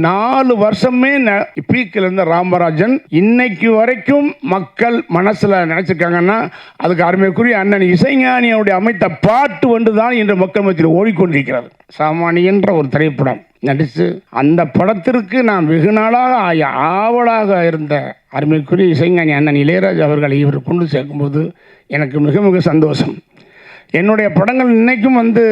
நாலு வருஷமே பீக்கில் இருந்த ராமராஜன் இன்னைக்கு வரைக்கும் மக்கள் மனசில் நினச்சிருக்காங்கன்னா அதுக்கு அருமைக்குரிய அண்ணன் இசைஞானியோடைய அமைத்த பாட்டு ஒன்று தான் இன்று மக்கள் மத்தியில் ஓடிக்கொண்டிருக்கிறது. சாமானியன்ற ஒரு திரைப்படம் நடித்து அந்த படத்திற்கு நான் வெகு நாளாக ஆய- ஆவலாக இருந்த அருமைக்குரிய இசைஞானி அண்ணன் இளையராஜா அவர்களை இவர் கொண்டு சேர்க்கும்போது எனக்கு மிக மிக சந்தோஷம். என்னுடைய படங்கள் இன்னைக்கும் வந்து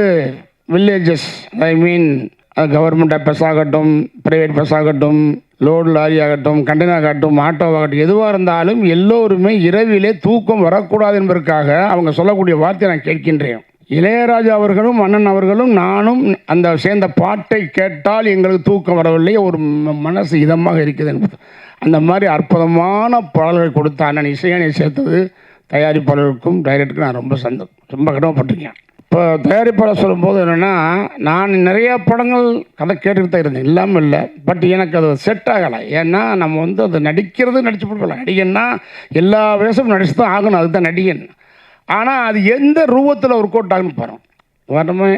villages I mean government bus ஆகட்டும் ப்ரைவேட் பஸ் ஆகட்டும் லோடு லாரி ஆகட்டும் கண்டெய்னர் ஆகட்டும் ஆட்டோவாகட்டும் எதுவாக இருந்தாலும் எல்லோருமே இரவிலே தூக்கம் வரக்கூடாது என்பதற்காக அவங்க சொல்லக்கூடிய வார்த்தையை நான் கேட்கின்றேன். இளையராஜா அவர்களும் அண்ணன் அவர்களும் நானும் அந்த சேர்ந்த பாட்டை கேட்டால் எங்களுக்கு தூக்கம் வரவில்லை ஒரு மனசு இதமாக இருக்குது என்பது. அந்த மாதிரி அற்புதமான பாடல்கள் கொடுத்த அண்ணன் இசையனை சேர்த்தது தயாரிப்பாளருக்கும் டைரக்டருக்கும் நான் ரொம்ப சந்தோம் ரொம்ப கடமைப்பட்டிருக்கேன். இப்போ தயாரிப்பாளர் சொல்லும்போது என்னென்னா நான் நிறைய படங்கள் கதை கேட்டுக்கிட்டு தான் இருந்தேன். இல்லாமல் இல்லை. பட் எனக்கு அது செட் ஆகலை. ஏன்னா நம்ம வந்து அது நடிக்கிறது நடிச்சு கொடுக்கலாம் நடிகன்னா எல்லா வேஷமும் நடிச்சு தான் ஆகணும். அதுதான் நடிகன். ஆனால் அது எந்த ரூபத்தில் ஒர்க் அவுட் ஆகுன்னு பாருங்க. வரமே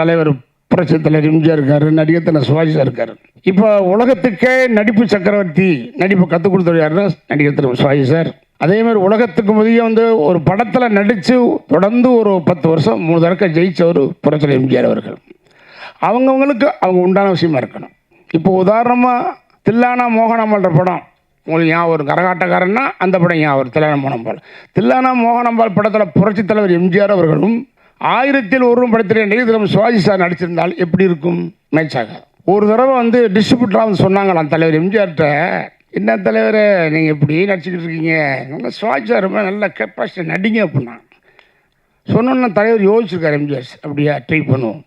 தலைவர் புரட்சி தலைவர் எம்ஜிஆர் இருக்கார் நடிகர் தலை சார் இருக்கார். இப்போ உலகத்துக்கே நடிப்பு சக்கரவர்த்தி நடிப்பு கற்றுக் கொடுத்தவர் யாருன்னா நடிகர் தலைவர் சிவாஜி சார். அதே மாதிரி உலகத்துக்கு முதிய வந்து ஒரு படத்தில் நடித்து தொடர்ந்து ஒரு பத்து வருஷம் மூணு தடக்க ஜெயித்தவர் புரட்சி எம்ஜிஆர் அவர்கள். அவங்கவுங்களுக்கு அவங்க உண்டான விஷயமா இருக்கணும். இப்போ உதாரணமாக தில்லானா மோகனாம்பல்ற படம் உங்களுக்கு ஞாபகம் வரும். கரகாட்டக்காரன்னா அந்த படம் ஞாபகம் தில்லானா மோகனம்பாள். தில்லானா மோகனம்பாள் படத்தில் புரட்சித் தலைவர் எம்ஜிஆர் அவர்களும் ஆயிரத்தில் ஒரு படத்தில் நடிகர் சிவாஜி சார் நடிச்சிருந்தால் எப்படி இருக்கும்? மேட்ச் ஆகாது ஒரு தடவை வந்து டிஸ்ட்ரிபியூட்டராக வந்து சொன்னாங்களாம் தலைவர் எம்ஜிஆர்கிட்ட என்ன தலைவர் நீங்கள் இப்படி நடிச்சுக்கிட்டு இருக்கீங்க? நல்லா சிவாஜி சார் ரொம்ப நல்ல கெப்பாசிட்டி நடிங்க அப்படின்னா சொன்னோன்னா தலைவர் யோசிச்சிருக்கார் எம்ஜிஆர் அப்படியா ட்ரை பண்ணுவோம்.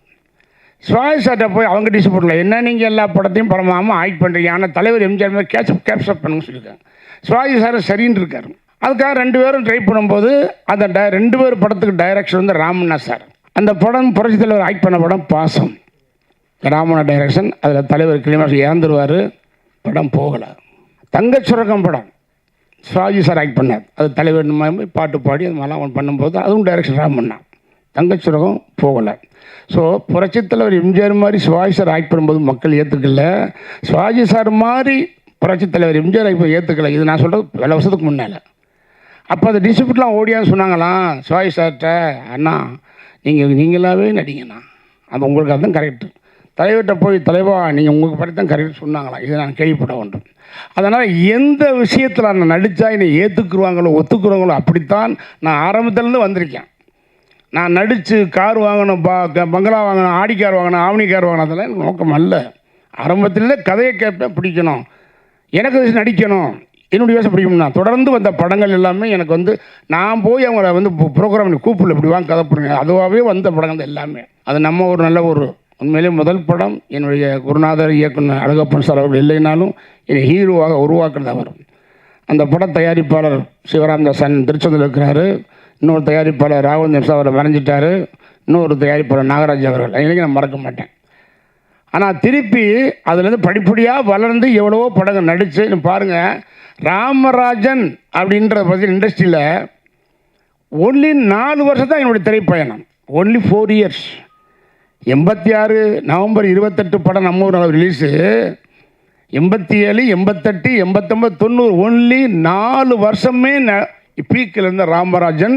சிவாஜி சார்கிட்ட போய் அவங்க டிஸ்ட்ரிபியூட்டரில் என்ன நீங்கள் எல்லா படத்தையும் படமாமல் ஆக்ட் பண்ணுறீங்க ஆனால் தலைவர் எம்ஜிஆர் மாதிரி கேட்சப் கேப்சப் பண்ணுங்க சொல்லியிருக்காங்க. சிவாஜி சார் சரின்னு இருக்காரு. அதுக்காக ரெண்டு பேரும் ட்ரை பண்ணும்போது அந்த ட ரெண்டு பேர் படத்துக்கு டைரக்ஷன் வந்து ராமண்ணா சார் அந்த படம் புரட்சி தலைவர் ஆக்ட் பண்ண படம் பாசம். ராமண்ணா டைரக்ஷன் அதில் தலைவர் கிளிமாஸ் இறந்துருவார். படம் போகலை. தங்கச்சுரகம் படம். சிவாஜி சார் ஆக்ட் பண்ணார். அது தலைவர் பாட்டு பாடி அது மாதிரிலாம் அவன் பண்ணும்போது அதுவும் டைரக்ஷன் ராமண்ணா. தங்கச்சுரகம் போகலை. ஸோ புரட்சி தலைவர் எம்ஜிஆர் மாதிரி சிவாஜி சார் ஆக்ட் பண்ணும்போது மக்கள் ஏற்றுக்கல சிவாஜி சார் மாதிரி புரட்சி தலைவர் எம்ஜிஆர் இப்போ ஏற்றுக்கலை இது நான் சொல்கிறது பல வருஷத்துக்கு முன்னால். அப்போ அந்த டிசிப்ளின்லாம் ஓடியான்னு சொன்னாங்களாம் சிவாஜி சார்கிட்ட அண்ணா நீங்கள் நீங்களாவே நடிங்கண்ணா அது உங்களுக்கு அதுதான் கரெக்டு தலைவர்கிட்ட போய் தலைவா நீங்கள் உங்களுக்கு படி தான் கரெக்ட் சொன்னாங்களாம் இதை நான் கேள்விப்பட வேண்டும். அதனால் எந்த விஷயத்தில் நான் நடித்தா என்னை ஏற்றுக்குருவாங்களோ ஒத்துக்குறவங்களோ அப்படித்தான் நான் ஆரம்பத்துலேருந்து வந்திருக்கேன். நான் நடித்து கார் வாங்கணும் பா க- பங்களா வாங்கணும் ஆடி கார் வாங்கணும் ஆவணி கார் வாங்கணும் அதெல்லாம் எனக்கு நோக்கம் அல்ல. ஆரம்பத்திலே கதையை கேட்பேன் பிடிக்கணும். எனக்கு நடிக்கணும். என்னுடைய வேஷம் பிடிக்கும்னா தொடர்ந்து வந்த படங்கள் எல்லாமே எனக்கு வந்து நான் போய் அவங்கள வந்து ப்ரோக்ராம் கூப்பிடல இப்படி வாங்க கதை பண்ணுங்க அதுவாகவே வந்த படங்கள் தான் எல்லாமே. அது நம்ம ஒரு நல்ல ஒரு உண்மையிலே முதல் படம் என்னுடைய குருநாதர் இயக்குனர் அழகப்பன் சார் அவர்கள் இல்லைனாலும் என்னை ஹீரோவாக உருவாக்குறது அவர் அந்த பட தயாரிப்பாளர் சிவராமதாசன் திருச்செந்தூர் இருக்கிறாரு. இன்னொரு தயாரிப்பாளர் ராகுல் சார் அவரை வரைஞ்சிட்டாரு இன்னொரு தயாரிப்பாளர் நாகராஜ் அவர்கள். எனக்கு நான் மறக்க மாட்டேன். ஆனால் திருப்பி அதுலேருந்து படிப்படியாக வளர்ந்து எவ்வளவோ படங்கள் நடித்து பாருங்கள் ராமராஜன் அப்படின்ற பற்றி இண்டஸ்ட்ரியில் ஒன்லி நாலு வருஷம் தான் என்னுடைய திரைப்பயணம். ஒன்லி ஃபோர் இயர்ஸ் எண்பத்தி ஆறு நவம்பர் இருபத்தெட்டு படம் நம்ம ஒரு ரிலீஸு எண்பத்தி ஏழு எண்பத்தெட்டு எண்பத்தொம்பது தொண்ணூறு ஒன்லி நாலு வருஷமே ந பீக்கில் இருந்த ராமராஜன்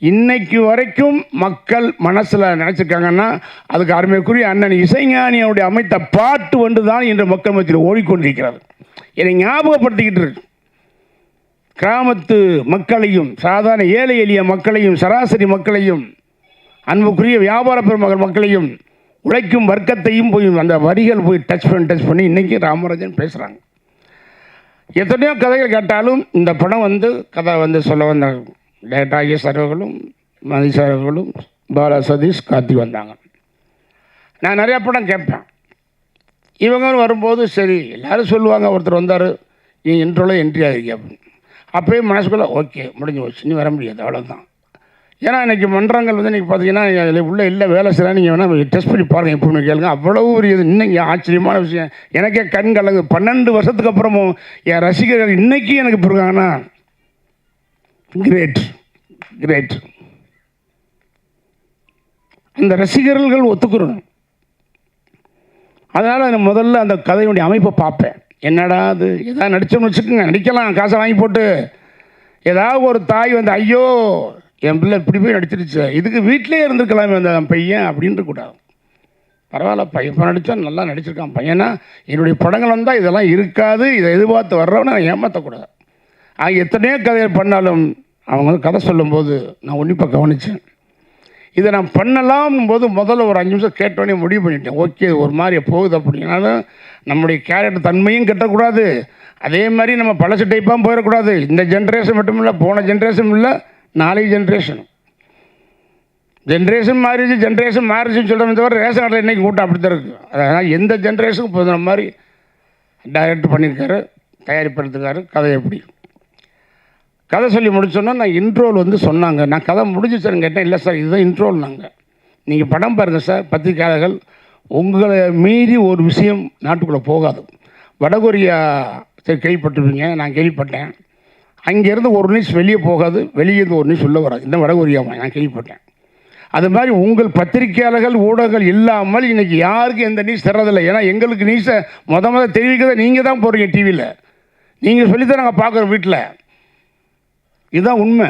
இன்னைக்கு வரைக்கும் மக்கள் மனசில் நினச்சிருக்காங்கன்னா அதுக்கு அருமைக்குரிய அண்ணன் இசைஞானியோடைய அமைத்த பாட்டு ஒன்று தான் இன்று மக்கள் மத்தியில் ஓடிக்கொண்டிருக்கிறது. என்னை ஞாபகப்படுத்திக்கிட்டு இருக்கு. கிராமத்து மக்களையும் சாதாரண ஏழை எளிய மக்களையும் சராசரி மக்களையும் அன்புக்குரிய வியாபார பெருமகள் மக்களையும் உழைக்கும் வர்க்கத்தையும் போய் அந்த வரிகள் போய் டச் பண்ணி டச் பண்ணி இன்றைக்கி ராமராஜன் பேசுகிறாங்க எத்தனையோ கதைகள் கேட்டாலும் இந்த படம் வந்து கதை வந்து சொல்ல வந்தாங்க. டேட்டாகிய சர்வர்களும் மதி சர்வர்களும் பாலா சதீஷ் காத்தி வந்தாங்க. நான் நிறையா படம் கேட்பேன். இவங்க வரும்போது சரி எல்லோரும் சொல்லுவாங்க ஒருத்தர் வந்தார் நீ இன்ட்ரோவில் என்ட்ரி ஆகிருக்கீங்க அப்படின்னு. அப்போயும் மனசுக்குள்ளே ஓகே முடிஞ்சு போச்சு நீ வர முடியாது அவ்வளோதான் ஏன்னா இன்றைக்கி மன்றங்கள் வந்து இன்றைக்கி பார்த்தீங்கன்னா அதில் உள்ள இல்லை வேலை செய்யலாம் நீங்கள் வேணால் டெஸ்ட் பண்ணி பாருங்கள் எப்படின்னு கேளுங்க. அவ்வளவு ஒரு இது இன்னைக்கு ஆச்சரியமான விஷயம். எனக்கே கண் கலங்கு. பன்னெண்டு வருஷத்துக்கு அப்புறமும் என் ரசிகர்கள் இன்றைக்கும் எனக்கு இப்படி இருக்காங்கன்னா கிரேட் கிரேட் அந்த ரசிகர்கள் ஒத்துக்கிறணும். அதனால் நான் முதல்ல அந்த கதையினுடைய அமைப்பை பார்ப்பேன். என்னடா அது? எதாவது நடித்தோம்னு வச்சுக்கோங்க. நடிக்கலாம். காசை வாங்கி போட்டு. ஏதாவது ஒரு தாய் வந்து ஐயோ என் பிள்ளை இப்படி போய் நடிச்சிருச்சு. இதுக்கு வீட்டிலே இருந்திருக்கலாமே அந்த பையன் அப்படின்ட்டு கூடாது பரவாயில்ல. பையன் இப்போ நடித்தா நல்லா நடிச்சிருக்கான் பையனா. என்னுடைய படங்கள் வந்தால் இதெல்லாம் இருக்காது. இதை எதிர்பார்த்து வர்றவனை நான் ஏமாற்றக்கூடாது ஆக எத்தனையோ கதையை பண்ணாலும் அவங்க வந்து கதை சொல்லும்போது நான் உன்னிப்பாக கவனித்தேன் இதை நான் பண்ணலாம் போது முதல்ல ஒரு அஞ்சு நிமிஷம் கேட்டோடனே முடிவு பண்ணிட்டேன். ஓகே ஒரு மாதிரி போகுது அப்படின்னாலும் நம்முடைய கேரக்டர் தன்மையும் கட்டக்கூடாது. அதே மாதிரி நம்ம பழசு டைப்பாக போயிடக்கூடாது. இந்த ஜென்ரேஷன் மட்டும் இல்லை போன ஜென்ரேஷன் இல்லை நாளைக்கு ஜென்ரேஷன் ஜென்ரேஷன் மாறிடுச்சு ஜென்ரேஷன் மாறிடுச்சுன்னு சொல்கிறோம் தவிர ரேஷன் கார்டில் இன்றைக்கி கூட்டம் அப்படி தான் இருக்குது அதனால் எந்த ஜென்ரேஷனுக்கும் போதுன மாதிரி டைரக்ட் பண்ணியிருக்காரு தயாரிப்படுத்துக்காரு கதை எப்படி? கதை சொல்லி முடிச்சோன்னா நான் இன்ட்ரோல் வந்து சொன்னாங்க. நான் கதை முடிஞ்சிச்சான்னு கேட்டேன் இல்லை சார் இதுதான் இன்ட்ரோல் நாங்கள் நீங்கள் படம் பாருங்கள் சார் பத்திரிக்கையாளர்கள் உங்களை மீறி ஒரு விஷயம் நாட்டுக்குள்ளே போகாது. வடகொரியா சரி கேள்விப்பட்டிருப்பீங்க நான் கேள்விப்பட்டேன். அங்கேருந்து ஒரு நியூஸ் வெளியே போகாது வெளியே இருந்து ஒரு நியூஸ் உள்ளே வராது. இந்த வடகொரியாவை நான் கேள்விப்பட்டேன். அது மாதிரி உங்கள் பத்திரிகையாளர்கள் ஊடகங்கள் இல்லாமல் இன்றைக்கி யாருக்கும் எந்த நியூஸ் தர்றதில்லை? ஏன்னா எங்களுக்கு நியூஸை மொதல் மொதல் தெரிவிக்கிறத நீங்கள் தான் போடுறீங்க டிவியில் நீங்கள் சொல்லித்தான் நாங்கள் பார்க்குறோம் வீட்டில் இதுதான் உண்மை.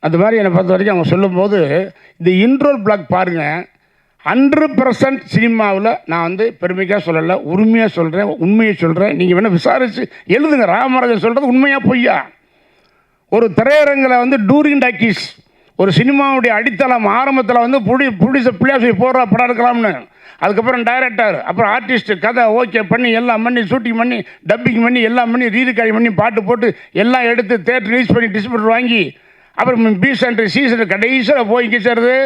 அது மாதிரி என்னை பொறுத்த வரைக்கும் அவங்க சொல்லும்போது இந்த இன்ட்ரோல் பிளாக் பாருங்கள் ஹண்ட்ரட் பர்சன்ட் சினிமாவில் நான் வந்து பெருமைக்காக சொல்லலை உரிமையாக சொல்கிறேன் உண்மையை சொல்கிறேன் நீங்கள் வேணால் விசாரித்து எழுதுங்க. ராமராஜன் சொல்கிறது உண்மையாக பொய்யா? ஒரு திரையரங்கில் வந்து டூரிங் டாக்கீஸ் ஒரு சினிமாவுடைய அடித்தளம் ஆரம்பத்தில் வந்து புடி புடிச பிள்ளையாசி போடுற படம் எடுக்கலாம்னு. அதுக்கப்புறம் டைரக்டர் அப்புறம் ஆர்டிஸ்ட் கதை ஓகே பண்ணி எல்லாம் பண்ணி ஷூட்டிங் பண்ணி டப்பிங் பண்ணி எல்லாம் பண்ணி ரீரிகாய் பண்ணி பாட்டு போட்டு எல்லாம் எடுத்து தேட்டர் ரிலீஸ் பண்ணி டிஸ்ட்ரிபியூட்டர் வாங்கி அப்புறம் பி சென்டர் சி சென்டர் கடைசியில் போய் சேர்றது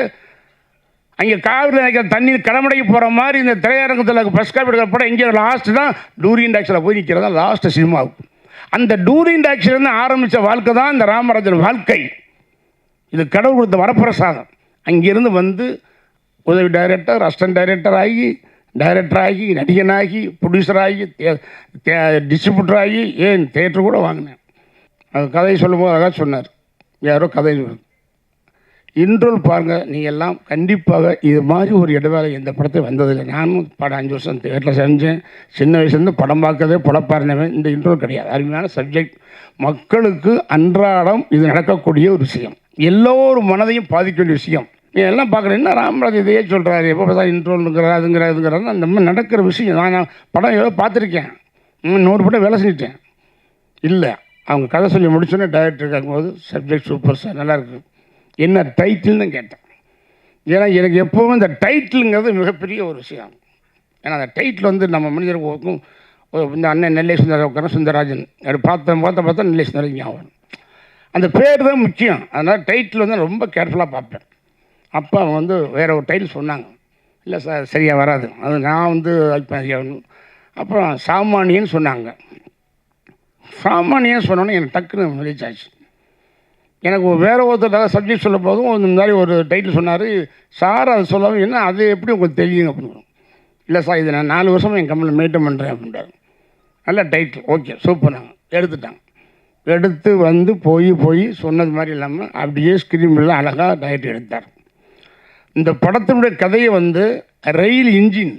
அங்கே காவிரி நினைக்கிற தண்ணி கடமடைக்கு போகிற மாதிரி இந்த திரையரங்கத்தில் ஃபஸ்ட் காப்பி எடுக்கிற படம் இங்கே லாஸ்ட்டு தான். டூரியன் டாக்ஸில் போய் நிற்கிறது தான் லாஸ்ட்டு சினிமாவுக்கு அந்த டூரியன் டாக்ஸிலேருந்து ஆரம்பித்த வாழ்க்கை தான் இந்த ராமராஜன் வாழ்க்கை. இது கடவுள் கொடுத்த வரப்பிரசாதம். அங்கிருந்து வந்து உதவி டைரக்டர் அசிஸ்டன்ட் டைரக்டர் ஆகி டைரக்டர் ஆகி நடிகனாகி ப்ரொடியூசர் ஆகி டிஸ்ட்ரிபியூட்டர் ஆகி ஏன் தேட்டர் கூட வாங்கினேன். அது கதையை சொல்லும்போது அழகாக சொன்னார். யாரோ கதை சொல்லுது. பாருங்கள் நீங்கள் எல்லாம் கண்டிப்பாக இது மாதிரி ஒரு இடைவேளை எந்த படத்தை வந்ததில்லை. நானும் படம் அஞ்சு வருஷம் தேட்டரில் செஞ்சேன். சின்ன வயசுலேருந்து படம் பார்க்கறதே படப்பாக இந்த இன்ட்ரோல் கிடையாது. அருமையான சப்ஜெக்ட் மக்களுக்கு அன்றாடம் இது நடக்கக்கூடிய ஒரு விஷயம். எல்லோரும் மனதையும் பாதிக்க வேண்டிய விஷயம். நீ எல்லாம் பார்க்குறேன் என்ன ராமராஜ் இதையே சொல்கிறாரு எப்போ பார்த்தா இன்ட்ரோலுங்கிற அதுங்கிற இதுங்கிறது அந்த மாதிரி நடக்கிற விஷயம் நான் படம் ஏதோ பார்த்துருக்கேன். நூறு படம் வேலை செஞ்சிட்டேன். இல்லை அவங்க கதை சொல்லி முடிச்சோன்னே டைரக்டர் கேட்கும்போது சப்ஜெக்ட் சூப்பர் சார் நல்லாயிருக்கு என்ன டைட்டில்னு கேட்டேன். ஏன்னா எனக்கு எப்போவும் இந்த டைட்டிலுங்கிறது மிகப்பெரிய ஒரு விஷயம். ஏன்னா அந்த டைட்டில் வந்து நம்ம மனிதர்களுக்கும் ஒரு இந்த அண்ணன் நெல்லை சுந்தர சுந்தரராஜன் அப்படி பார்த்த பார்த்த பார்த்தா நெல்லை சுந்தரராஜன் ஞாபகம். அந்த பேர் தான் முக்கியம். அதனால் டைட்டில் வந்து ரொம்ப கேர்ஃபுல்லாக பார்ப்பேன். அப்போ அவங்க வந்து வேறு ஒரு டைட்டில் சொன்னாங்க. இல்லை சார் சரியாக வராது. அது நான் வந்து அப்புறம் சாமானியன்னு சொன்னாங்க. சாமானியன் சொன்னோன்னே எனக்கு டக்குன்னு வெளிச்சாச்சு எனக்கு வேறு ஒருத்தர் சப்ஜெக்ட் சொல்ல போதும் இந்த மாதிரி ஒரு டைட்டில் சொன்னார். சார் அது சொல்லாமல் என்ன அது எப்படி உங்களுக்கு தெரியும் அப்படின்னு. இல்லை சார் இது நான் நாலு வருஷமாக என் கம்பெனியில் மெயின்டைன் பண்ணுறேன் அப்படின்றாரு. நல்ல டைட்டில் ஓகே சூப்பர் நாங்கள் எடுத்துட்டாங்க. எடுத்து வந்து போய் போய் சொன்னது மாதிரி இல்லாமல் அப்படியே ஸ்க்ரீனில் அழகாக டைரக்ட் எடுத்தார். இந்த படத்தினுடைய கதையை வந்து ரயில் இன்ஜின்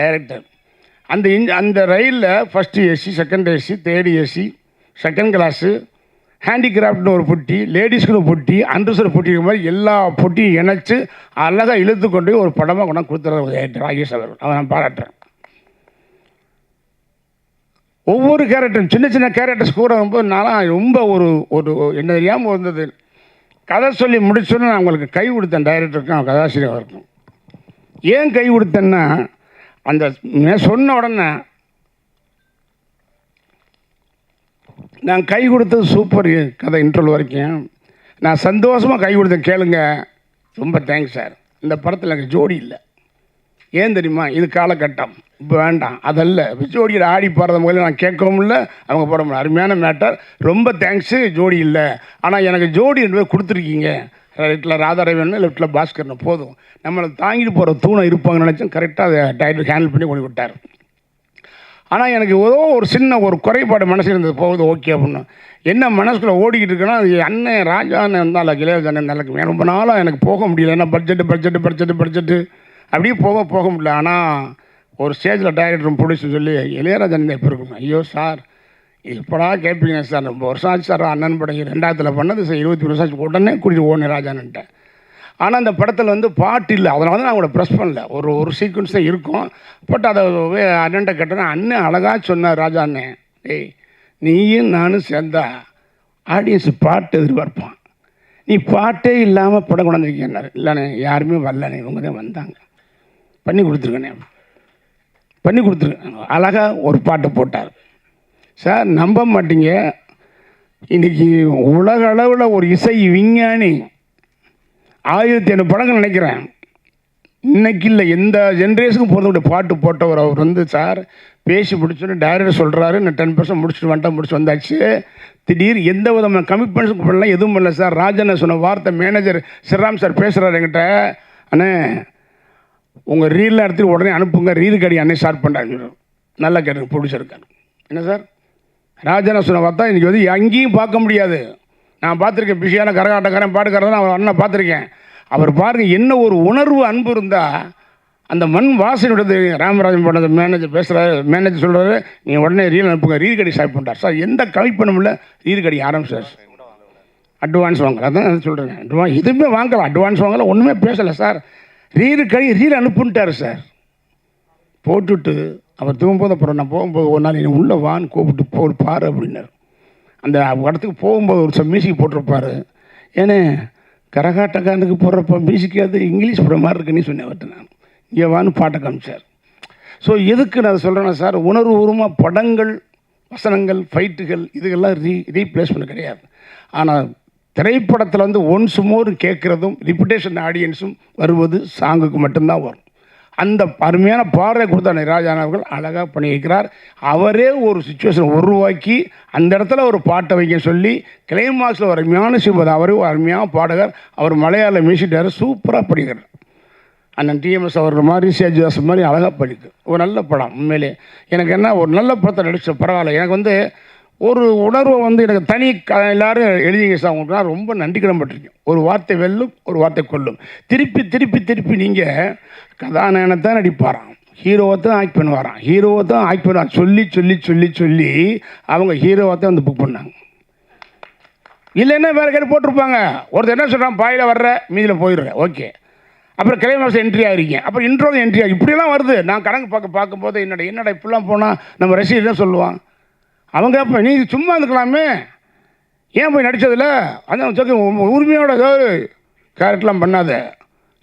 டைரக்டர் அந்த இன் அந்த ரயிலில் first AC second AC third AC second class ஹேண்டிகிராஃப்ட்னு ஒரு பொட்டி லேடிஸ்க்கு பொட்டி அண்டர்சர் பொட்டி மாதிரி எல்லா பொட்டியும் இணைச்சி அழகாக இழுத்து கொண்டு ஒரு படமாக கொண்டாந்து கொடுத்துறாரு ராகேஷ் அவர்கள். அதை நான் பாராட்டுறேன். ஒவ்வொரு கேரக்டரும் சின்ன சின்ன கேரக்டர்ஸ் கூட வரும்போது நான் ரொம்ப ஒரு ஒரு என்ன தெரியாமல் இருந்தது கதை சொல்லி முடிச்சோன்னு நான் உங்களுக்கு கை கொடுத்தேன் டைரக்டருக்கும் கதாசிரியர் இருக்கும் ஏன் கை கொடுத்தேன்னா அந்த நான் சொன்ன உடனே நான் கை கொடுத்தது சூப்பர் கதை இன்டர்வல் வரைக்கும். நான் சந்தோஷமாக கை கொடுத்தேன் கேளுங்க. ரொம்ப தேங்க்ஸ் சார் இந்த படத்தில் எனக்கு ஜோடி இல்லை. ஏன் தெரியுமா? இது காலகட்டம். இப்போ வேண்டாம். அதல்ல. ஜோடியில் ஆடி போகிறத முதல்ல நான் கேட்கவும் இல்லை அவங்க போட முடியல. அருமையான மேட்டர் ரொம்ப தேங்க்ஸு ஜோடி இல்லை. ஆனால் எனக்கு ஜோடி ரெண்டு பேர் கொடுத்துருக்கீங்க. ரைட்டில் ராதாரவன் லெஃப்ட்டில் பாஸ்கர்னு போதும். நம்மளை தாங்கிட்டு போகிற தூணை இருப்பாங்கன்னு நினச்சோம் கரெக்டாக அதை டைட்டில் ஹேண்டில் பண்ணி கொண்டு விட்டார். ஆனால் எனக்கு ஏதோ ஒரு சின்ன ஒரு குறைபாடு மனசில் இருந்தது. போகுது ஓகே அப்படின்னு. என்ன மனசுக்குள்ளே ஓடிக்கிட்டு இருக்குன்னா அது அண்ணன் ராஜான்னு இருந்தாலும் இளையராஜன் இருந்தாலும் ரொம்ப நாளாக எனக்கு போக முடியல. ஏன்னா பட்ஜெட்டு பட்ஜெட்டு பட்ஜெட்டு பட்ஜெட்டு அப்படியே போக போக முடியல. ஆனால் ஒரு ஸ்டேஜில் டைரக்டர் ப்ரொடியூசர் சொல்லி இளையராஜன் எப்போ இருக்கணும்? ஐயோ சார் எப்படா கேட்பீங்க சார்? ரொம்ப வருஷம் ஆச்சு சார் அண்ணன் படம். ரெண்டாயிரத்தில் பண்ணது சார் இருபத்தி வருஷம் ஆச்சு. உடனே கூட்டிகிட்டு ஓடனே ராஜான்ட்டேன் ஆனால் அந்த படத்தில் வந்து பாட்டு இல்லை. அதனால தான் நான் கூட ப்ரெஸ் பண்ணல. ஒரு ஒரு சீக்வன்ஸ் தான் இருக்கும். பட் அதை அண்ணன்ட்ட கேட்டேன்னா அண்ணன் அழகாக சொன்னார் ராஜா அண்ணன் ஏய் நீயும் நானும் சேர்ந்தா ஆடியன்ஸ் பாட்டு எதிர்பார்ப்பான். நீ பாட்டே இல்லாமல் படம் கொண்டாந்துருக்கேன்னாரு இல்லைண்ணே யாருமே வரலண்ணே. இவங்க தான் வந்தாங்க. பண்ணி கொடுத்துருக்கேனே. பண்ணி கொடுத்துருக்கேன். அழகாக ஒரு பாட்டு போட்டார். சார் நம்ப மாட்டீங்க. இன்றைக்கி உலக அளவில் ஒரு இசை விஞ்ஞானி. ஆயிரத்தி ஐநூறு படங்கள் நினைக்கிறேன். இன்னைக்கு இல்லை எந்த ஜென்ரேஷனுக்கும் போகிறதுடைய பாட்டு போட்டவர் அவர் வந்து சார் பேசி முடிச்சோன்னு டைரக்டர் சொல்கிறாரு நான் டென் பர்சன்ட் முடிச்சுட்டு வந்துட்டேன் முடிச்சு வந்தாச்சு. திடீர் எந்த விதமான கமிட்மெண்ட்ஸும் பண்ணலாம் எதுவும் பண்ணல சார். ராஜன் சொன்ன வார்த்தை மேனேஜர் ஸ்ரீராம் சார் பேசுகிறாரு என்கிட்ட. அண்ணே உங்கள் ரீலில் எடுத்துட்டு உடனே அனுப்புங்க. ரீல் கடி அன்னை ஸ்டார்ட் பண்ணுறாங்க நல்லா கேட்டுங்க ப்ரொடியூசருக்கான என்ன சார் ராஜனை சொன்ன பார்த்தா இன்றைக்கி வந்து எங்கேயும் பார்க்க முடியாது. நான் பார்த்துருக்கேன் பிஸியான கரகாட்டக்காரன் பாட்டுக்காரன் அவர் அண்ணன் பார்த்துருக்கேன். அவர் பாருங்கள் என்ன ஒரு உணர்வு அன்பு இருந்தால் அந்த மண் வாசனையுடையது ராமராஜன் பண்ணது. மேனேஜர் பேசுகிறாரு மேனேஜர் சொல்கிறாரு நீங்கள் உடனே ரீல் அனுப்புங்க. ரீல் கடி ஸ்டார்ட் பண்ணுறார் சார் எந்த கமிட்மெண்ட்டும் இல்லை ரீல் கடி ஆரம்பிச்சார். அட்வான்ஸ் வாங்கலாம் அதான் சொல்கிறேன் அட்வான்ஸ் எதுவுமே வாங்கலாம் அட்வான்ஸ் வாங்கலாம் ஒன்றுமே பேசலை சார் ரீல் கழி ரீல் அனுப்புன்ட்டார் சார். போட்டுட்டு அவர் தூங்கும்போது அப்புறம் நான் போகும்போது ஒரு நாள் நீ உள்ளே வான்னு கூப்பிட்டு போ பாரு அப்படின்னார். அந்த இடத்துக்கு போகும்போது ஒரு சில மியூசிக் போட்டிருப்பார். ஏனே கரகாட்டக்காரனுக்கு போடுறப்ப மியூசிக் அது இங்கிலீஷ் படம் மாதிரி இருக்குன்னு சொன்னேன் அவர்கிட்ட நான். இங்கே வான்னு பாட்டை காமிச்சார். ஸோ எதுக்கு நான் சொல்கிறேன்னா சார் உணர்வுபூர்வமாக படங்கள் வசனங்கள் ஃபைட்டுகள் இதுகெல்லாம் ரீ ரீப்ளேஸ்மெண்ட் கிடையாது. ஆனால் திரைப்படத்தில் வந்து ஒன்ஸ் மோர் கேட்குறதும் ரிப்பிட்டேஷன் ஆடியன்ஸும் வருவது சாங்குக்கு மட்டும்தான் வரும். அந்த அருமையான பாடலை கொடுத்த நிராஜான் அவர்கள் அழகாக பண்ணியிருக்கிறார். அவரே ஒரு சுச்சுவேஷன் உருவாக்கி அந்த இடத்துல ஒரு பாட்டை வைக்க சொல்லி கிளைமாக்ஸில் ஒரு அருமையான சிம்பது அவரே ஒரு அருமையான பாடகர். அவர் மலையாள மியூசிக் சூப்பராக படிக்கிறார் அண்ணன் டிஎம்எஸ் அவர்கள் மாதிரி சேஜுதாஸ் மாதிரி அழகாக படிக்கு ஒரு நல்ல படம் உண்மையிலே. எனக்கு என்ன ஒரு நல்ல படத்தை நடிச்ச பரவாயில்ல. எனக்கு வந்து ஒரு உணர்வை வந்து எனக்கு தனி க எல்லாரும் எழுதிங்க சார் உங்களுக்கு நான் ரொம்ப நன்றி கடன்பட்டிருக்கேன் ஒரு வார்த்தை வெல்லும் ஒரு வார்த்தை கொல்லும். திருப்பி திருப்பி திருப்பி நீங்கள் கதாநாயகனை தான் நடிப்பாராம். ஹீரோவை தான் ஆக்ட் பண்ணுவாராம். ஹீரோவை தான் ஆக்ட் பண்ணுவார். சொல்லி சொல்லி சொல்லி சொல்லி அவங்க ஹீரோவை தான் வந்து புக் பண்ணாங்க. இல்லைன்னா வேறு கேட்டு போட்டிருப்பாங்க. ஒருத்தர் என்ன சொல்கிறான் பாயில் வர்ற மீதியில் போயிடுற. ஓகே. அப்புறம் கிளைமாஸ் என்ட்ரி ஆகிருக்கீங்க அப்புறம் இன்ட்ரோ என்ட்ரி ஆகி இப்படிலாம் வருது. நான் கணக்கு பார்க்க பார்க்கும்போது என்னடா என்னடா இப்படிலாம் போனால் நம்ம ரசிகர் என்ன சொல்லுவான்? அவங்க அப்போ நீ சும்மா இருந்துக்கலாமே. ஏன் போய் நடித்ததில்ல அதான் சொல்லி உரிமையோட கேரக்டர்லாம் பண்ணாத.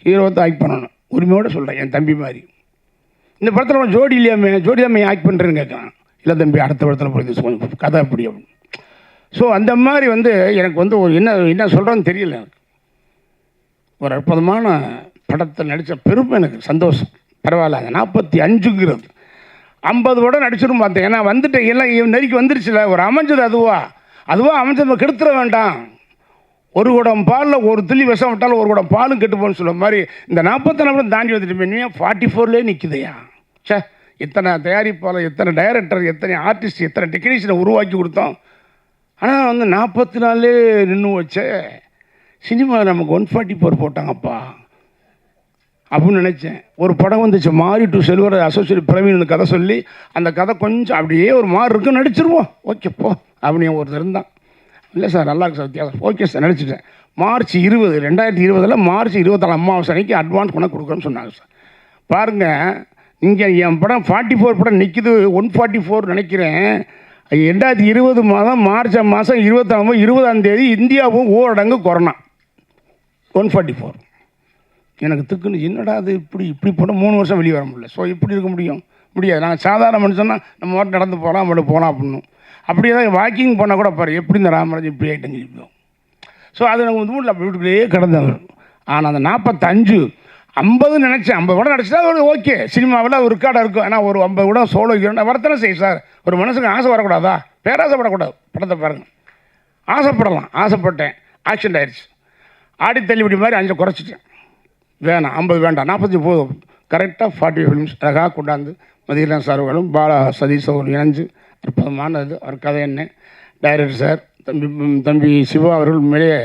ஹீரோத்தை ஆக்ட் பண்ணணும். உரிமையோடு சொல்கிறேன் என் தம்பி மாதிரி. இந்த படத்தில் உனக்கு ஜோடி இல்லையாமே ஜோடி தான் ஆக்ட் பண்ணுறேன்னு கேட்குறான். இல்லை தம்பி அடுத்த படத்தில் போய் இது கொஞ்சம் கதை அப்படி அப்படின்னு ஸோ அந்த மாதிரி வந்து எனக்கு வந்து ஒரு என்ன என்ன சொல்கிறேன்னு தெரியல எனக்கு. ஒரு அற்புதமான படத்தை நடித்த பெருமை எனக்கு சந்தோஷம். பரவாயில்ல அந்த நாற்பத்தி அஞ்சுங்கிறது. ஐம்பது படம் நடிச்சிடும் பார்த்தேன். ஏன்னா வந்துட்டேன். எல்லாம் நெருக்கி வந்துருச்சுல. ஒரு அமைஞ்சது அதுவா. அதுவா அமைஞ்சது நம்ம கெடுத்துட வேண்டாம். ஒரு குடம் பாலில் ஒரு துளி விஷம் விட்டாலும் ஒரு குடம் பாலும் கெட்டு போகணும்னு சொல்ல மாதிரி இந்த நாற்பத்தி நாலு தாண்டி வந்துட்டு இனிமேல் ஃபார்ட்டி ஃபோர்லேயே நிற்குதையா ச்சே இத்தனை தயாரிப்பாளர் எத்தனை டைரக்டர் எத்தனை ஆர்டிஸ்ட் எத்தனை டெக்னீஷியனை உருவாக்கி கொடுத்தோம். ஆனால் வந்து நாற்பத்தி நாலே நின்று வச்ச சினிமா நமக்கு ஒன் ஃபார்ட்டி ஃபோர் போட்டாங்கப்பா. அப்படின்னு நினச்சேன். ஒரு படம் வந்துச்சு மாறி டு செல்வர் அசோசியேட் பிரவீன் கதை சொல்லி அந்த கதை கொஞ்சம் அப்படியே ஒரு மாறு இருக்கு நடிச்சிருவோம். ஓகே போ அப்படின்னு ஒருத்தர் இருந்தான். இல்லை சார் நல்லா இருக்கு சார் வித்தியாசம். Okay sir நடிச்சிட்டேன். மார்ச் இருபது ரெண்டாயிரத்தி இருபதில் மார்ச் இருபத்தாலு அம்மாவாசை அன்னைக்கு அட்வான்ஸ் பண்ண கொடுக்குறேன்னு சொன்னாங்க சார். பாருங்கள் இங்கே என் படம் ஃபார்ட்டி ஃபோர் படம் நிற்கிது ஒன் ஃபார்ட்டி ஃபோர் நினைக்கிறேன் ரெண்டாயிரத்தி இருபது மாதம் மார்ச் மாதம் இருபத்தாம் இருபதாம் தேதி இந்தியாவும் ஊரடங்கு கொரோனா. ஒன் ஃபார்ட்டி ஃபோர் எனக்கு திக்குன்னு என்னடா அது இப்படி இப்படி போனால் மூணு வருஷம் வெளியே வர முடியல. ஸோ இப்படி இருக்க முடியும். முடியாது. நாங்கள் சாதாரண மனுஷன்னா நம்ம மட்டும் நடந்து போகலாம் நம்மள போகலாம் அப்படின்னும் அப்படியே தான் வாக்கிங் போனால் கூட பாரு எப்படி இந்த ராமராஜ் இப்படி ஆகிட்டேன்னு சொல்லிப்போம் ஸோ அது நாங்கள் வந்து வீட்டில் வீட்டுக்குள்ளேயே கிடந்தாங்க ஆனால் அந்த நாற்பத்தஞ்சு ஐம்பது நினச்சேன். ஐம்பது கூட நடிச்சா அது ஓகே சினிமாவில் ஒரு ரெக்கார்டாக இருக்கும். ஆனால் ஒரு ஐம்பது கூட சோலோ ஹீரோனா வரத்தனை செய்யும் சார். ஒரு மனுஷனுக்கு ஆசை வரக்கூடாதா? பேராசைப்படக்கூடாது. படத்தை பாருங்கள் ஆசைப்படலாம். ஆசைப்பட்டேன். ஆக்சிடென்ட் ஆயிடுச்சு ஆடி தள்ளிபடி மாதிரி அஞ்சு குறைச்சிட்டேன். வேணாம் ஐம்பது வேண்டாம். நாற்பத்தஞ்சு போதும். கரெக்டாக ஃபார்ட்டி ஃபிலிம்ஸ் அழகாக கொண்டாந்து மதியலாம் சார்களும் பாலா சதீஷ் அவர்கள் இணைஞ்சு அற்புதமானது அவர் கதை என்ன? டைரக்டர் சார் தம்பி தம்பி சிவா அவர்கள் உண்மையிலேயே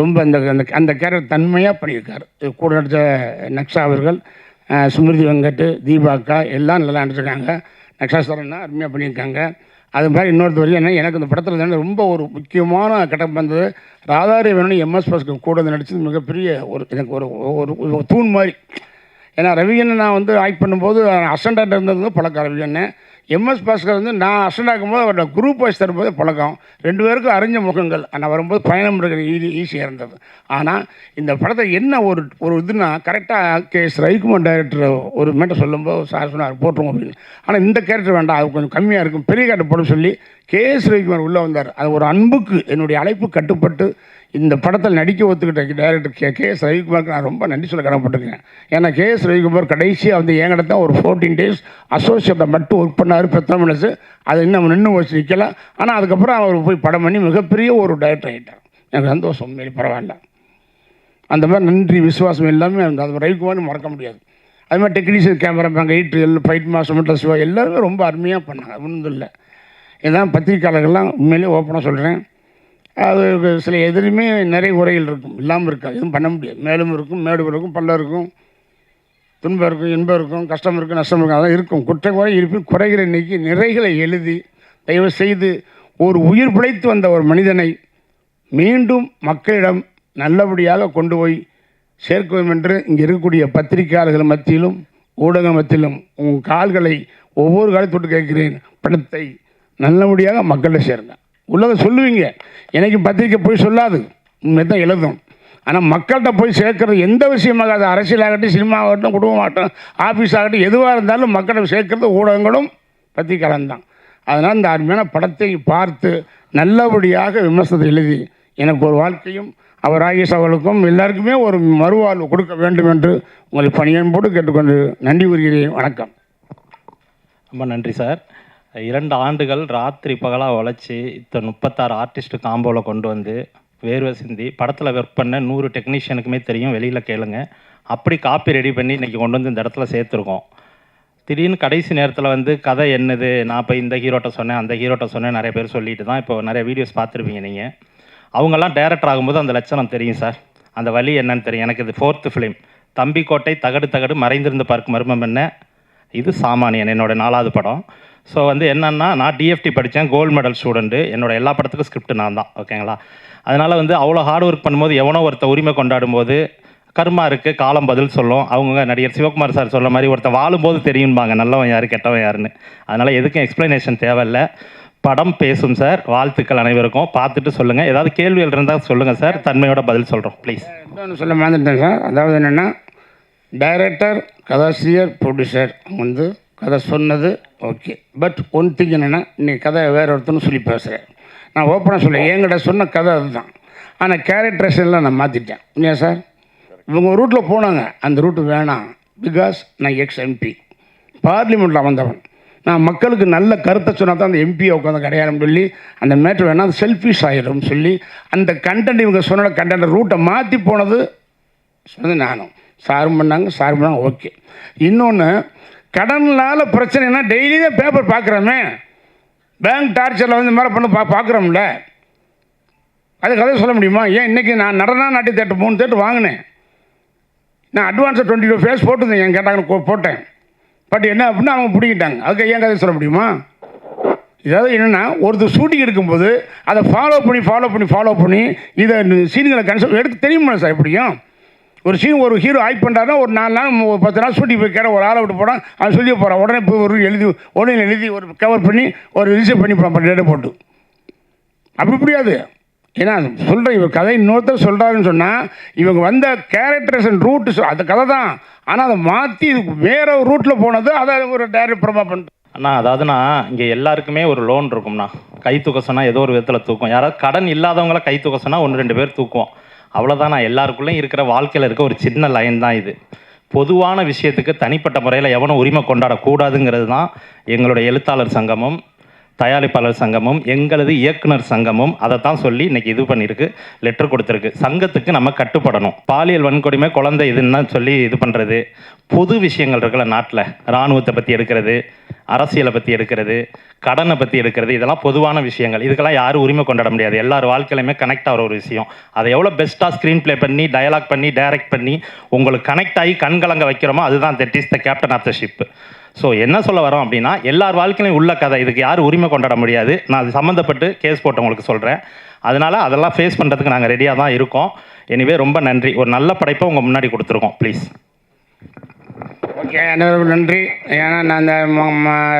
ரொம்ப அந்த அந்த அந்த கேரக்டர் தன்மையாக பண்ணியிருக்கார். கூட நடித்த நக்ஷா அவர்கள் சுமிருதி வெங்கட் தீபாக்கா எல்லாம் நல்லா நடிச்சிருக்காங்க. நக்ஷாஸ்வரன்னா அருமையாக பண்ணியிருக்காங்க. அது மாதிரி இன்னொருத்த வரையும் என்ன எனக்கு இந்த படத்தில் தானே ரொம்ப ஒரு முக்கியமான கட்டம் வந்தது. ராதாரி எம்எஸ் பாஸ்கர் கூட வந்து நடிச்சது மிகப்பெரிய ஒரு எனக்கு ஒரு ஒரு தூண் மாதிரி. ஏன்னா ரவியண்ணன் நான் வந்து ஆக்ட் பண்ணும்போது அசண்டாக இருந்தது பழக்கம் ரவியண்ணன். எம்எஸ் பாஸ்கர் வந்து நான் அசண்ட் ஆகும்போது அவரோட குரூப் வைஸ் தரும்போது பழக்கம். ரெண்டு பேருக்கும் அறிஞ்ச முகங்கள். ஆனால் வரும்போது பயணம் இருக்கிற ஈஸி ஈஸியாக இருந்தது. ஆனால் இந்த படத்தை என்ன ஒரு ஒரு இதுனா கரெக்டாக கே எஸ் ரவிக்குமார் டைரக்டர் ஒரு மேட்டை சொல்லும்போது சார் சொன்னார் போட்டுருவோம் அப்படின்னு. ஆனால் இந்த கேரக்டர் வேண்டாம். அது கொஞ்சம் கம்மியாக இருக்கும். பெரிய கேரக்டர் போட சொல்லி கே எஸ் ரவிக்குமார் உள்ளே வந்தார். அது ஒரு அன்புக்கு என்னுடைய அழைப்பு கட்டுப்பட்டு இந்த படத்தில் நடிக்க ஒத்துக்கிட்ட டேரக்டர் கே கே எஸ் ரவிக்குமாருக்கு நான் ரொம்ப நன்றி சொல்ல கடமைப்பட்டிருக்கேன். ஏன்னா கே எஸ் ரவிக்குமார் கடைசியாக வந்து என்கிட்ட தான் ஒரு ஃபோர்டீன் டேஸ் அசோசியேட்டை மட்டும் ஒர்க் பண்ணார் பெத்தன மனசு. அது இன்னும் நின்று வச்சு நிற்கலாம் ஆனால் அதுக்கப்புறம் அவர் போய் படம் பண்ணி மிகப்பெரிய ஒரு டைரக்டர் ஆகிட்டார் எனக்கு சந்தோஷம் உண்மையிலே பரவாயில்ல. அந்த மாதிரி நன்றி விசுவாசம் எல்லாமே அந்த அது ரவிக்குமார்னு மறக்க முடியாது. அது மாதிரி டெக்னீஷியன் கேமரா பேங்க் எயிட் எல் ஃபைட் மாஸ்டர் மட்டும் சிவா எல்லாருமே ரொம்ப அருமையாக பண்ணாங்க. ஒன்றும் இல்லை. இதான் பத்திரிக்கையாளர்கள்லாம் உண்மையிலேயே ஓப்பனாக சொல்கிறேன் அது சில எதிலுமே நிறைய உரைகள் இருக்கும். இல்லாமல் இருக்காது. எதுவும் பண்ண முடியாது. மேலும் இருக்கும் மேடும் இருக்கும் பல்ல இருக்கும் துன்பம் இருக்கும் இன்பம் இருக்கும் கஷ்டம் இருக்கும் நஷ்டம் இருக்கும் அதெல்லாம் இருக்கும். குற்ற குறை இருப்பின் குறைகளை நீக்கி நிறைகளை எழுதி தயவு செய்து ஒரு உயிர் பிழைத்து வந்த ஒரு மனிதனை மீண்டும் மக்களிடம் நல்லபடியாக கொண்டு போய் சேர்க்கும் என்று இங்கே இருக்கக்கூடிய பத்திரிகையாளர்கள் மத்தியிலும் ஊடக மத்தியிலும் உங்கள் கால்களை ஒவ்வொரு காலத்தை தொட்டு கேட்கிறேன். படத்தை நல்லபடியாக மக்களை சேருங்க. உள்ளதை சொல்லுவீங்க. எனக்கு பத்திரிக்கை போய் சொல்லாது. உண்மை தான் எழுதும். ஆனால் மக்கள்கிட்ட போய் சேர்க்கறது எந்த விஷயமாக அது அரசியலாகட்டும் சினிமா ஆகட்டும் ஆஃபீஸ் ஆகட்டும் எதுவாக இருந்தாலும் மக்களிடம் சேர்க்கறது ஊடகங்களும் பத்திரிக்கையாளன் தான். அதனால் இந்த அருமையான படத்தை பார்த்து நல்லபடியாக விமர்சனத்தை எழுதி எனக்கு ஒரு வாழ்க்கையும் அவர் ராகேஷ் அவர்களுக்கும் எல்லாருக்குமே ஒரு மறுவாழ்வு கொடுக்க வேண்டும் என்று உங்களை பணியன்போடு கேட்டுக்கொண்டு நன்றி கூறுகிறேன். வணக்கம். ரொம்ப நன்றி சார். இரண்டு ஆண்டுகள் ராத்திரி பகலாக உழைச்சி இத்த முப்பத்தாறு ஆர்டிஸ்ட் காம்போவில் கொண்டு வந்து வேர்வை சிந்தி படத்தில் ஒர்க் பண்ண நூறு டெக்னீஷியனுக்குமே தெரியும். வெளியில் கேளுங்க. அப்படி காப்பி ரெடி பண்ணி இன்றைக்கி கொண்டு வந்து இந்த இடத்துல சேர்த்துருக்கோம். திடீர்னு கடைசி நேரத்தில் வந்து கதை என்னது? நான் இப்போ இந்த ஹீரோட்ட சொன்னேன் அந்த ஹீரோட்ட சொன்னேன் நிறைய பேர் சொல்லிட்டு தான் இப்போ நிறைய வீடியோஸ் பார்த்துருப்பீங்க நீங்கள் அவங்கெல்லாம் டேரக்டர் ஆகும்போது அந்த லட்சணம் தெரியும் சார். அந்த வழி என்னன்னு தெரியும். எனக்கு இது ஃபோர்த்து ஃபிலிம் தம்பிக்கோட்டை தகடு தகடு மறைந்திருந்து பார்க்கும் மர்மம் என்ன? இது சாமானியன் என்னோடய நாலாவது படம். ஸோ வந்து என்னன்னா நான் டிஎஃப்டி படித்தேன் கோல்டு மெடல் ஸ்டூடெண்ட்டு என்னோட எல்லா படத்துக்கும் ஸ்கிரிப்ட் நான் தான் ஓகேங்களா அதனால் வந்து அவ்வளோ ஹார்ட் ஒர்க் பண்ணும்போது எவனோ ஒருத்த உரிமை கொண்டாடும் போது கர்மா இருக்குது காலம் பதில் சொல்லும். அவங்க நடிகர் சிவகுமார் சார் சொல்ல மாதிரி ஒருத்தன் வாழும்போது தெரியும்பாங்க நல்லவன் யார் கெட்டவன் யாருன்னு. அதனால் எதுக்கும் எக்ஸ்ப்ளனேஷன் தேவையில்லை. படம் பேசும் சார் வாழ்த்துக்கள் அனைவருக்கும். பார்த்துட்டு சொல்லுங்கள் ஏதாவது கேள்விகள் இருந்தால் சொல்லுங்கள் சார். தன்மையோட பதில் சொல்கிறோம் ப்ளீஸ் இன்னொன்று சொல்ல மறந்துட்டேன் சார். அதாவது என்னென்னா டைரக்டர் கதாசிரியர் ப்ரொடியூசர் வந்து கதை சொன்னது ஓகே பட் ஒன் திங் என்னென்னா நீ கதை வேற ஒருத்தனும் சொல்லி பேசுகிறேன் நான் ஓப்பனாக சொல்ல என்கிட்ட சொன்ன கதை அதுதான். ஆனால் கேரக்டர்ஸ் எல்லாம் நான் மாற்றிட்டேன் இல்லையா சார் இவங்க ரூட்டில் போனாங்க. அந்த ரூட்டு வேணாம். பிகாஸ் நான் எக்ஸ் எம்பி பார்லிமெண்ட்டில் வந்தவன். நான் மக்களுக்கு நல்ல கருத்தை சொன்னால் தான் அந்த எம்பியை உட்காந்து கிடையாது சொல்லி அந்த மேட்ரு வேணால் அது செல்ஃபிஷ் ஆகிடும் சொல்லி அந்த கண்டென்ட் இவங்க சொன்ன கண்டென்ட் ரூட்டை மாற்றி போனது சொன்னது நானும். சாரும் பண்ணாங்க சாரும் பண்ணாங்க ஓகே இன்னொன்று கடனால் பிரச்சனைனா டெய்லி தான் பேப்பர் பார்க்குறோமே பேங்க் டார்ச்சரில் வந்து இந்த மாதிரி பண்ண பா பார்க்குறோம்ல அது கதை சொல்ல முடியுமா? ஏன் இன்றைக்கி நான் நடனா நாட்டி தேட்டர் மூணு தேட்டர் வாங்கினேன். நான் அட்வான்ஸாக டுவெண்ட்டி டூ ஃபேஸ் போட்டிருந்தேன் என் கேட்டாங்க போட்டேன். பட் என்ன அப்படின்னா அவங்க பிடிக்கிட்டாங்க அதுக்கு ஏன் கதை சொல்ல முடியுமா? இதாவது என்னென்னா ஒருத்தர் ஷூட்டிங் எடுக்கும்போது அதை ஃபாலோ பண்ணி ஃபாலோ பண்ணி ஃபாலோ பண்ணி இதை சீன்களை கன்சல் எடுத்து தெரியுமா சார் எப்படியும் ஒரு சீன் ஒரு ஹீரோ ஆக்ட் பண்ணுறாருன்னா ஒரு நாலு நாள் ஒரு பத்து நாள் ஷூட்டிங் போய் கேட ஒரு ஆளை விட்டு போனால் அவன் சொல்லி போகிறான் உடனே போய் ஒரு எழுதி உடனே எழுதி ஒரு கவர் பண்ணி ஒரு ரிஜிஸ்டர் பண்ணி போகிறான் போட்டு. அப்படி முடியாது ஏன்னா சொல்கிறேன் இவர் கதை இன்னொருத்தர் சொல்கிறாருன்னு சொன்னால் இவங்க வந்த கேரக்டர்ஸ் அண்ட் ரூட்டு அந்த கதை தான். ஆனால் அதை மாற்றி வேற ஒரு ரூட்டில் போனது அதை ஒரு டேரக்ட் ப்ரமா பண்ணிட்டு அண்ணா அதாவதுண்ணா இங்கே எல்லாருக்குமே ஒரு லோன் இருக்கும்ண்ணா. கை தூக்க சொன்னால் ஏதோ ஒரு விதத்தில் தூக்கும். யாராவது கடன் இல்லாதவங்கள கை தூக்க சொன்னால் ஒன்று ரெண்டு பேர் தூக்குவோம். அவ்வளோதான் நான் எல்லாருக்குள்ளேயும் இருக்கிற வாழ்க்கையில் இருக்க ஒரு சின்ன லைன் தான் இது. பொதுவான விஷயத்துக்கு தனிப்பட்ட முறையில் எவனும் உரிமை கொண்டாடக்கூடாதுங்கிறது தான் எங்களுடைய எழுத்தாளர் சங்கமும் தயாரிப்பாளர் சங்கமும் எங்களது இயக்குனர் சங்கமும் அதை தான் சொல்லி இன்னைக்கு இது பண்ணியிருக்கு லெட்டர் கொடுத்துருக்கு. சங்கத்துக்கு நம்ம கட்டுப்படணும். பாலியல் வன்கொடுமை குழந்தை இதுன்னு சொல்லி இது பண்ணுறது பொது விஷயங்கள் இருக்குல்ல நாட்டில் இராணுவத்தை பற்றி எடுக்கிறது அரசியலை பற்றி எடுக்கிறது கடனை பற்றி எடுக்கிறது இதெல்லாம் பொதுவான விஷயங்கள். இதுக்கெல்லாம் யாரும் உரிமை கொண்டாட முடியாது. எல்லார் வாழ்க்கையிலுமே கனெக்ட் ஆகிற ஒரு விஷயம். அதை எவ்வளோ பெஸ்ட்டாக ஸ்க்ரீன் ப்ளே பண்ணி டயலாக் பண்ணி டைரக்ட் பண்ணி உங்களுக்கு கனெக்ட் ஆகி கண்கலங்க வைக்கிறோமோ அதுதான் that is the captain of the ship so என்ன சொல்ல வரோம் அப்படின்னா எல்லார் வாழ்க்கையிலும் உள்ள கதை. இதுக்கு யாரும் உரிமை கொண்டாட முடியாது. நான் அது சம்மந்தப்பட்டு கேஸ் போட்டவங்களுக்கு சொல்கிறேன் அதனால் அதெல்லாம் ஃபேஸ் பண்ணுறதுக்கு நாங்கள் ரெடியாக தான் இருக்கோம். எனிவே ரொம்ப நன்றி. ஒரு நல்ல படைப்பை உங்கள் முன்னாடி கொடுத்துருக்கோம் ப்ளீஸ் ஓகே அனைவருக்கும் நன்றி. ஏன்னா நான் அந்த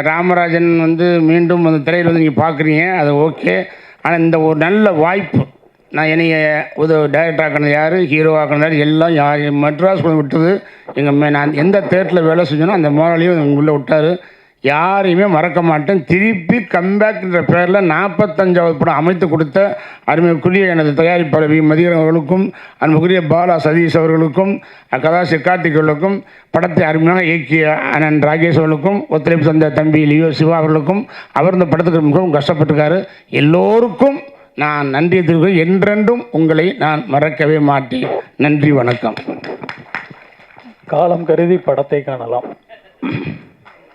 ராமராஜன் வந்து மீண்டும் அந்த திரையில் வந்து நீங்கள் பார்க்குறீங்க அது ஓகே. ஆனால் இந்த ஒரு நல்ல வாய்ப்பு நான் என்னைய ஒரு டைரக்டர் ஆக்கினது யார் ஹீரோ ஆக்கினது யார் எல்லாம் யார் மெட்ராஸ் கொண்டு விட்டது. எங்கள் மே நான் எந்த தேட்டரில் வேலை செஞ்சோனோ அந்த முதலாளியும் உள்ளே விட்டார். யாரையுமே மறக்க மாட்டேன். திருப்பி கம்பேக்ன்ற பேரில் நாற்பத்தஞ்சாவது படம் அமைத்து கொடுத்த அருமைக்குரிய எனது தயாரிப்பாளர் வி. மதியரன் அவர்களுக்கும் அன்புக்குரிய பாலா சதீஷ் அவர்களுக்கும் அக்கதாசி கார்த்திக் அவர்களுக்கும் படத்தை அருமையாக இயக்கிய அண்ணன் ராகேஷ் அவர்களுக்கும் ஒத்துழைப்பு தந்த தம்பி லியோ சிவா அவர்களுக்கும் அவர் இந்த படத்துக்கு மிகவும் கஷ்டப்பட்டிருக்காரு. எல்லோருக்கும் நான் நன்றி தெரிவிக்கிறேன். என்றென்றும் உங்களை நான் மறக்கவே மாட்டேன். நன்றி வணக்கம். காலம் கருதி படத்தை காணலாம்.